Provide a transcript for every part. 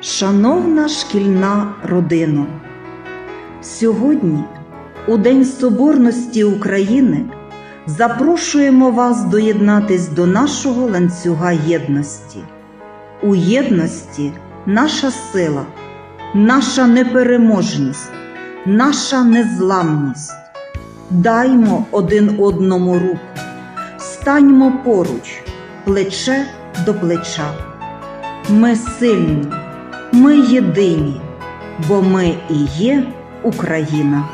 Шановна шкільна родино, сьогодні, у День Соборності України, запрошуємо вас доєднатись до нашого ланцюга єдності. У єдності наша сила, наша непереможність, наша незламність. Даймо один одному руку, станьмо поруч, плече до плеча. Ми сильні, ми єдині, бо ми і є Україна.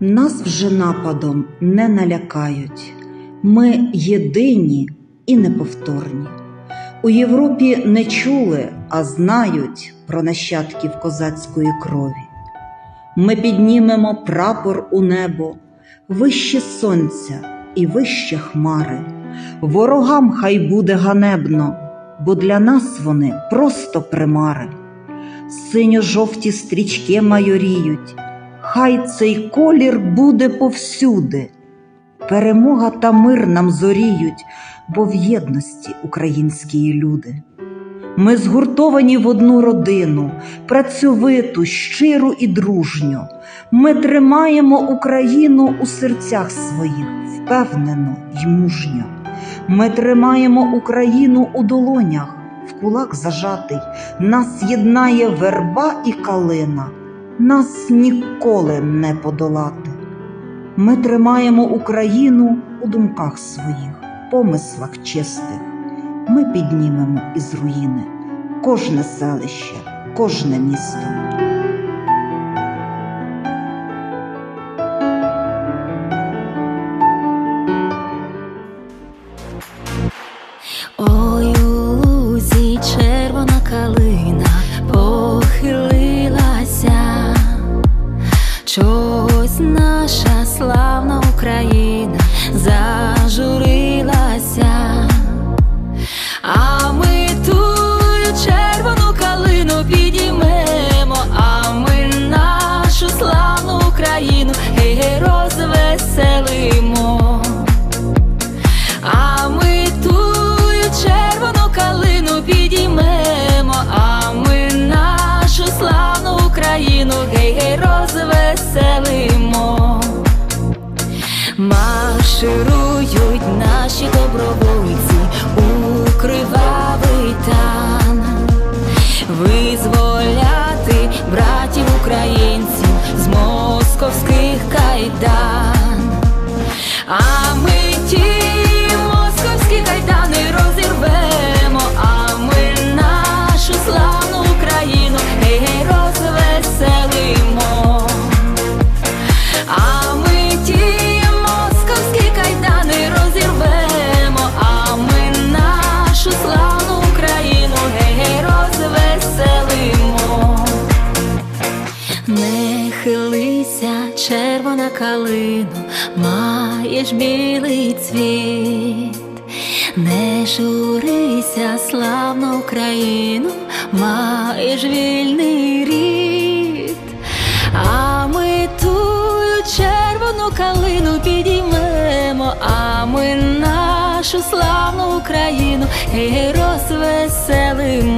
Нас вже нападом не налякають. Ми єдині і неповторні. У Європі не чули, а знають про нащадків козацької крові. Ми піднімемо прапор у небо, вище сонця і вище хмари. Ворогам хай буде ганебно, бо для нас вони просто примари. Синьо-жовті стрічки майоріють, хай цей колір буде повсюди. Перемога та мир нам зоріють, бо в єдності українські люди. Ми згуртовані в одну родину, працьовиту, щиру і дружню. Ми тримаємо Україну у серцях своїх, впевнено й мужньо. Ми тримаємо Україну у долонях, в кулак зажатий. Нас єднає верба і калина, нас ніколи не подолати. Ми тримаємо Україну у думках своїх, помислах чистих. Ми піднімемо із руїни кожне селище, кожне місто. Марширують наші добровольці у кривавий тан, визволяти братів українців з московських кайдан. А ми червона калину, маєш білий цвіт, не журися, славну Україну, маєш вільний рід, а ми тую червону калину підіймемо, а ми нашу славну Україну гей розвеселимо.